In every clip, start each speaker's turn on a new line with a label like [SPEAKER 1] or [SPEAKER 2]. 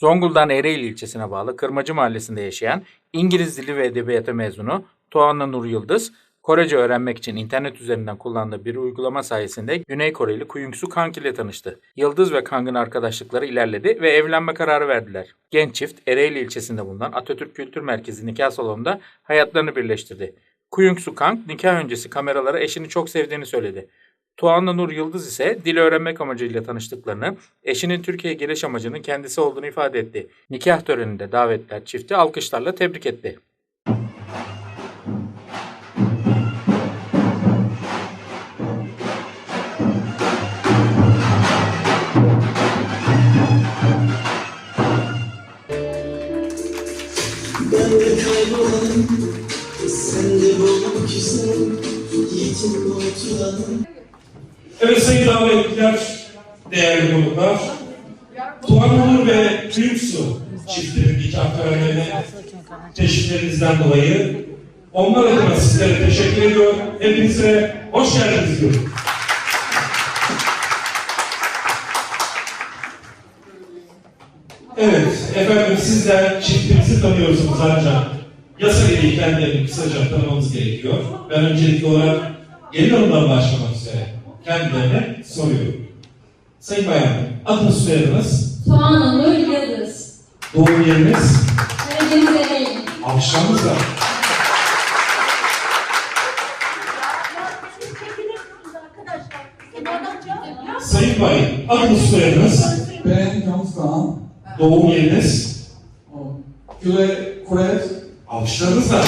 [SPEAKER 1] Zonguldak'ın Ereğli ilçesine bağlı Kırmacı Mahallesi'nde yaşayan İngiliz Dili ve Edebiyatı mezunu Tuana Nur Yıldız, Korece öğrenmek için internet üzerinden kullandığı bir uygulama sayesinde Güney Koreli Kuyungsu Kang ile tanıştı. Yıldız ve Kang'ın arkadaşlıkları ilerledi ve evlenme kararı verdiler. Genç çift Ereğli ilçesinde bulunan Atatürk Kültür Merkezi nikah salonunda hayatlarını birleştirdi. Kuyungsu Kang nikah öncesi kameralara eşini çok sevdiğini söyledi. Tuana Nur Yıldız ise dil öğrenmek amacıyla tanıştıklarını, eşinin Türkiye'ye geliş amacının kendisi olduğunu ifade etti. Nikah töreninde davetler çifti alkışlarla tebrik etti.
[SPEAKER 2] Sen de bulmak istedim Yetim oturan
[SPEAKER 3] Evet sayın davetliler, değerli konuklar, Tuğan Onur ve Tüyüksu çiftinin nikah törenlerine teşriflerinizden dolayı onlar adına sizlere teşekkür ediyor. Hepinize hoş geldiniz diyorum. Evet, efendim sizler çiftimizi tanıyorsunuz ancak yasa gereği kendilerini kısaca tanımamız gerekiyor. Ben öncelikli olarak gelin hanımdan başlamak kendilerine soruyorum. Sayın Bayan, adınız soyadınız,
[SPEAKER 4] Tuğan Nur Yıldız.
[SPEAKER 3] doğum yeriniz,
[SPEAKER 4] Karadeniz Ereğli.
[SPEAKER 3] alkışlarınızla. Sayın Bay, adınız soyadınız,
[SPEAKER 5] Ben Johnson.
[SPEAKER 3] doğum yeriniz,
[SPEAKER 5] Küre Kuret.
[SPEAKER 3] alkışlarınızla.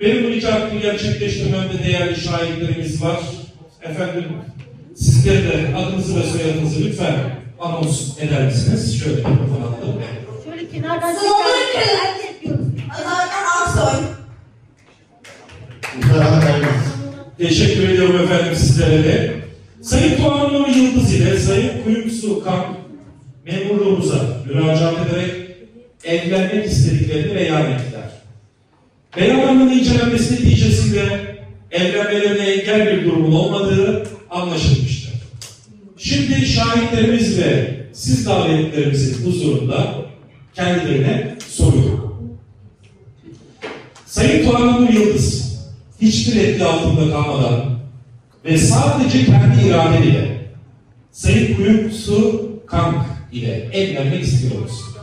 [SPEAKER 3] Benim bu nikahımı gerçekleştirmemde değerli şahitlerimiz var. Efendim, sizler de adınızı ve soyadınızı lütfen anons eder misiniz? Şöyle mikrofon alalım.
[SPEAKER 6] Şöyle kenardan. Azardan Aksoy.
[SPEAKER 3] Teşekkür ediyorum efendim sizlere de. Sayın Tuğan Nur Yıldız ile Sayın Kuyumsu Kamp memurluğumuza müracaat ederek evlenmek istediklerini beyan ettiler. Beyanlarının incelenmesi neticesinde evlenmelerine engel bir durumun olmadığı anlaşılmıştır. Şimdi şahitlerimiz ve siz davetlerimizin huzurunda kendilerine soruyorum. Sayın Tuğan Nur Yıldız hiçbir etki altında kalmadan ve sadece kendi iradesiyle Sayın Kuyumsu Kank ile evlenmek istiyoruz.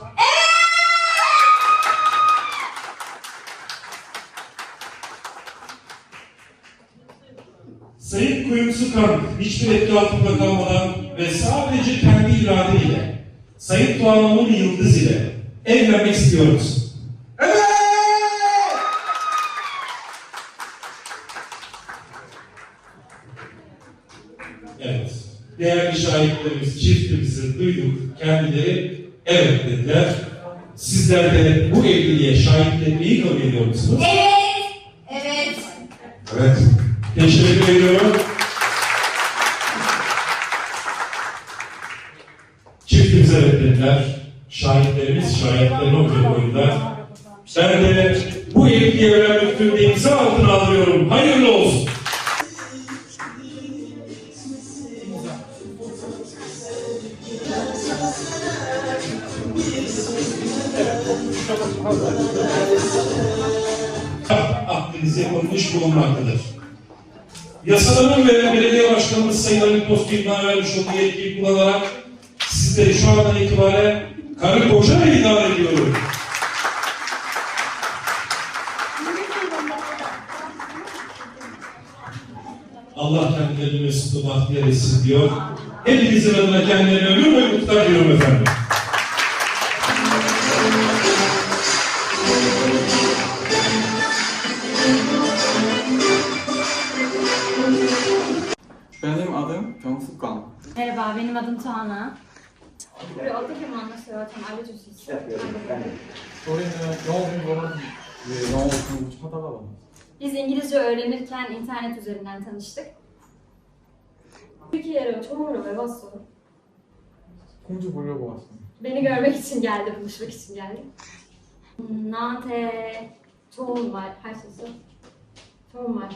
[SPEAKER 3] Sayın Kuyumsu Kank hiçbir etki altında kalmadan ve sadece kendi iradesiyle Sayın Tuğan Nur Yıldız ile evlenmek istiyoruz. Evet! Evet. Değerli şahitlerimiz çiftimizi duyduk. Kendileri evet dediler. Sizler de bu evliliğe şahitlenmeyi kabul ediyor musunuz?
[SPEAKER 4] Evet. Evet.
[SPEAKER 3] Evet. Teşekkür ediyorum. Çiftimiz evet dediler. Şahitlerimiz şahitlerini okuyor oyunda. Ben de bu evliliğe öğrenmek türünde imza altına alıyorum. Hayırlı olsun. akdenize konmuş bulunmaktadır. Yasaların ve belediye başkanımız Sayın Ali Postü'nden vermiş olduğu yetkiyi kullanarak sizleri şu andan itibaren karı koca idare ediyorum. Allah kendilerini mesutlu bahtiyar etsin diyor. Hepinizin adına kendilerine ömür ve mutluluklar diyorum efendim.
[SPEAKER 4] Merhaba, benim adım Tuana. 우리 어떻게 만났어요? 좀 알려줄 수 있어요?
[SPEAKER 5] 우리는 영어 공부를 왜 영어 공부 하다가 만났어.
[SPEAKER 4] Biz İngilizce öğrenirken internet üzerinden tanıştık. Türkiye'ye 처음으로 왜 왔어?
[SPEAKER 5] 공주 보려고 왔어.
[SPEAKER 4] Beni görmek için geldi, buluşmak için geldi. 음, 나한테 좋은 말 할 수 있어? 좋은 말.